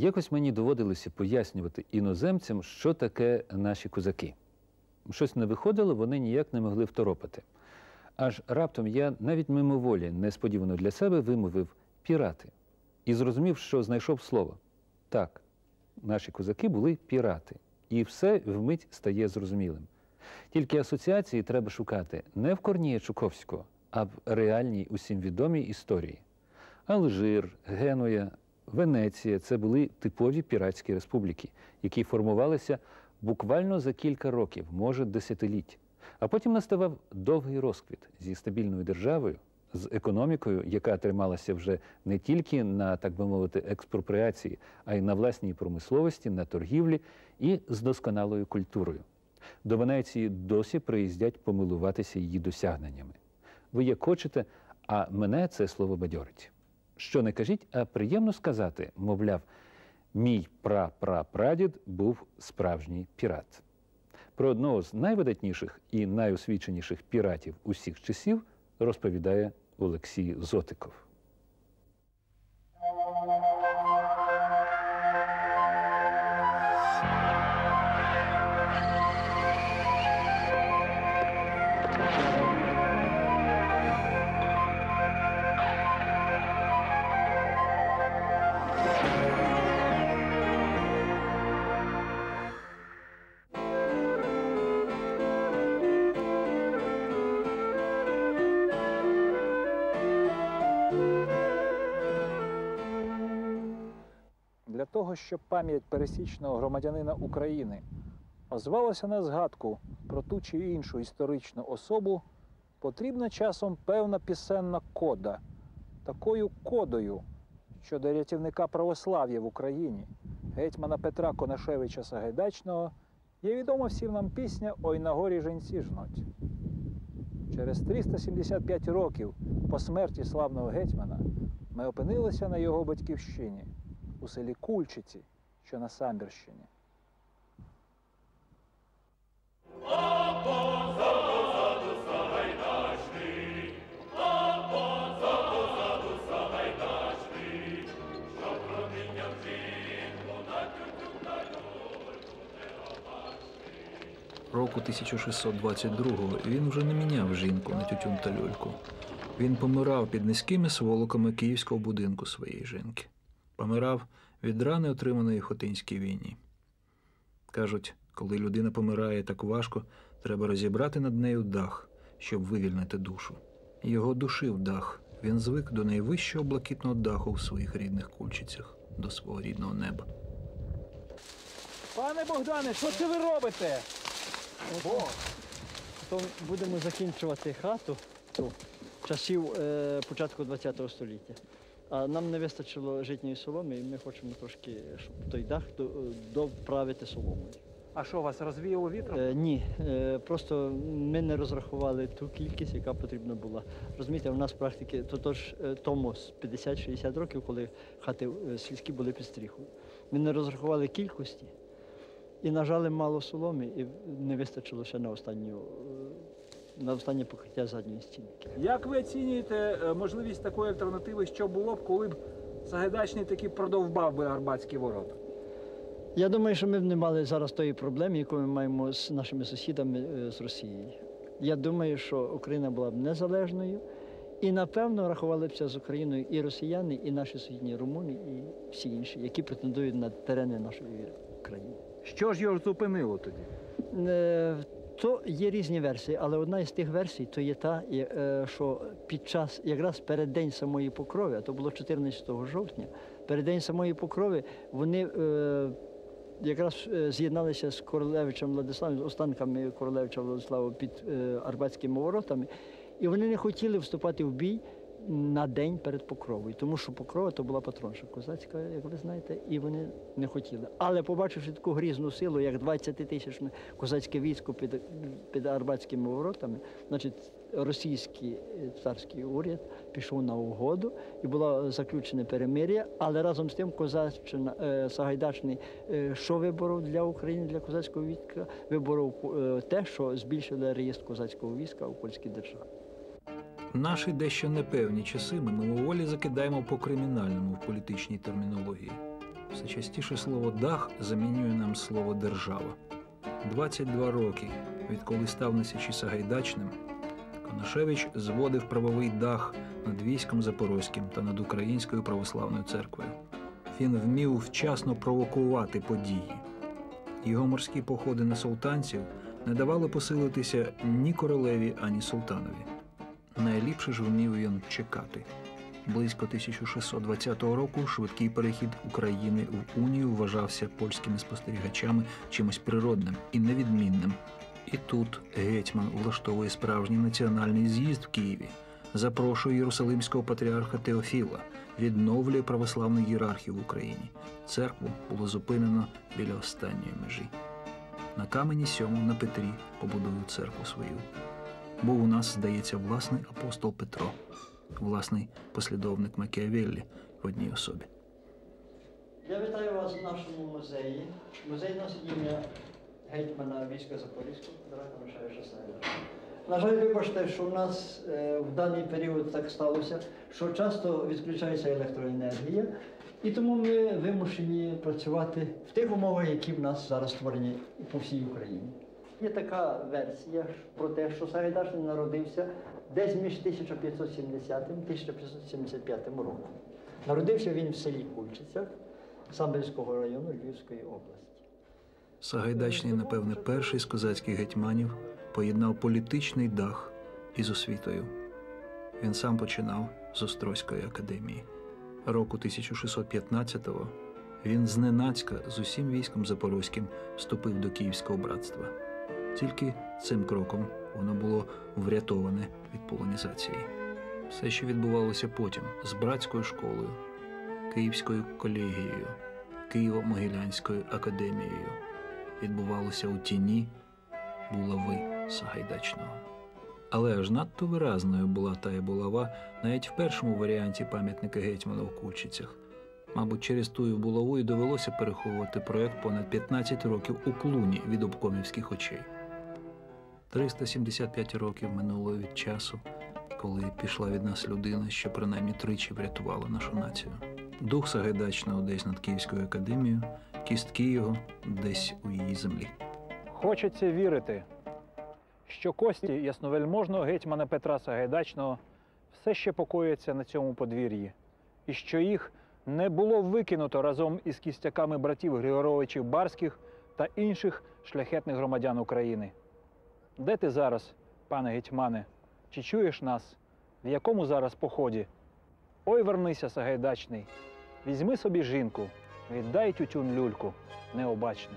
Якось мені доводилося пояснювати іноземцям, що таке наші козаки. Щось не виходило, вони ніяк не могли второпати. Аж раптом я навіть мимоволі, несподівано для себе, вимовив пірати і зрозумів, що знайшов слово. Так, наші козаки були пірати, і все вмить стає зрозумілим. Тільки асоціації треба шукати не в Корнія Чуковського, а в реальній усім відомій історії. Алжир, Генуя, Венеція це були типові піратські республіки, які формувалися буквально за кілька років, може десятиліть. А потім наставав довгий розквіт зі стабільною державою, з економікою, яка трималася вже не тільки на, так би мовити, експропріації, а й на власній промисловості, на торгівлі і з досконалою культурою. До Венеції досі приїздять помилуватися її досягненнями. Ви як хочете, а мене це слово бадьорить. Що не кажіть, а приємно сказати, мовляв, мій прапрапрадід був справжній пірат. Про одного з найвидатніших і найосвіченіших піратів усіх часів розповідає Олексій Зотиков. Для того, щоб пам'ять пересічного громадянина України озвалася на згадку про ту чи іншу історичну особу, потрібна часом певна пісенна кода. Такою кодою щодо рятівника православ'я в Україні, гетьмана Петра Конашевича Сагайдачного, є відома всім нам пісня Ой на горі женці жнуть. Через 375 років по смерті славного гетьмана ми опинилися на його батьківщині у селі Кульчиці, що на Самбірщині. Року 1622-го він вже не міняв жінку на тютюн та люльку. Він помирав під низькими сволоками київського будинку своєї жінки. Помирав від рани, отриманої в Хотинській війні. Кажуть, коли людина помирає так важко, треба розібрати над нею дах, щоб вивільнити душу. Його душив дах. Він звик до найвищого блакитного даху в своїх рідних кульчицях, до свого рідного неба. Пане Богдане, що це ви робите? То будемо закінчувати хату ту, часів е, початку ХХ століття. А нам не вистачило житньої соломи, і ми хочемо трошки, щоб той дах доправити соломою. А що вас розвіяло вітром? Е, ні, е, просто ми не розрахували ту кількість, яка потрібна була. Розумієте, у нас практики, то тож е, тому з 50-60 років, коли хати е, сільські були під стріхою. Ми не розрахували кількості і нажали мало соломи, і не вистачило ще на останню. Е, На останнє покриття задньої стінки. Як ви оцінюєте е, можливість такої альтернативи, що було б, коли б Сагайдачний таки продовбав би Арбатські ворота? Я думаю, що ми б не мали зараз тої проблеми, яку ми маємо з нашими сусідами е, з Росією. Я думаю, що Україна була б незалежною і, напевно, рахувалися з Україною і росіяни, і наші сусідні румуни, і всі інші, які претендують на терени нашої країни. Що ж його зупинило тоді? То є різні версії, але одна із тих версій то є та, е, що під час, якраз перед день самої покрови, а то було 14 жовтня, перед день самої покрови вони е, якраз е, з'єдналися з Королевичем Владиславом, з останками Королевича Владислава під Арбатськими воротами, і вони не хотіли вступати в бій на день перед покровою, тому що покрова то була патронша козацька, як ви знаєте, і вони не хотіли. Але побачивши таку грізну силу, як 20-тисячне козацьке військо під, під Арбатськими воротами, значить російський е, царський уряд пішов на угоду і було заключене перемир'я, але разом з тим козаччина е, Сагайдачний е, що виборов для України, для козацького війська, виборов те, що збільшили реєстр козацького війська у польській державі. Наші дещо непевні часи ми мимоволі закидаємо по кримінальному в політичній термінології. Все частіше слово дах замінює нам слово держава. 22 роки, відколи став Несячі Сагайдачним, Конашевич зводив правовий дах над військом Запорозьким та над Українською православною церквою. Він вмів вчасно провокувати події. Його морські походи на султанців не давали посилитися ні королеві, ані султанові. Найліпше ж вмів він чекати. Близько 1620 року швидкий перехід України в Унію вважався польськими спостерігачами чимось природним і невідмінним. І тут гетьман влаштовує справжній національний з'їзд в Києві, запрошує єрусалимського патріарха Теофіла, відновлює православну ієрархію в Україні. Церкву було зупинено біля останньої межі. На камені сьому на Петрі побудую церкву свою. Був у нас, здається, власний апостол Петро, власний послідовник Макіавеллі в одній особі. Я вітаю вас в нашому музеї. Музей носить ім'я гетьмана війська Запорізького, Петра Конашевича Сайдаша. На жаль, вибачте, що в нас е, в даний період так сталося, що часто відключається електроенергія, і тому ми вимушені працювати в тих умовах, які в нас зараз створені по всій Україні. Є така версія про те, що Сагайдаш народився десь між 1570 і 1575 роком. Народився він в селі Кульчицях Самбірського району Львівської області. Сагайдачний, напевне, перший з козацьких гетьманів поєднав політичний дах із освітою. Він сам починав з Острозької академії. Року 1615-го він зненацька з усім військом запорозьким вступив до Київського братства. Тільки цим кроком воно було врятоване від полонізації. Все, що відбувалося потім з братською школою, Київською колегією, Києво-Могилянською академією, відбувалося у тіні булави Сагайдачного. Але аж надто виразною була тая булава навіть в першому варіанті пам'ятника гетьмана в Кульчицях. Мабуть, через тую булаву і довелося переховувати проект понад 15 років у клуні від обкомівських очей. 375 років минуло від часу, коли пішла від нас людина, що принаймні тричі врятувала нашу націю. Дух Сагайдачного десь над Київською академією, кістки його десь у її землі. Хочеться вірити, що кості ясновельможного гетьмана Петра Сагайдачного все ще покояться на цьому подвір'ї, і що їх не було викинуто разом із кістяками братів Григоровичів Барських та інших шляхетних громадян України. Де ти зараз, пане гетьмане? Чи чуєш нас? В якому зараз поході? Ой, вернися, Сагайдачний, візьми собі жінку, віддай тютюн люльку, необачний.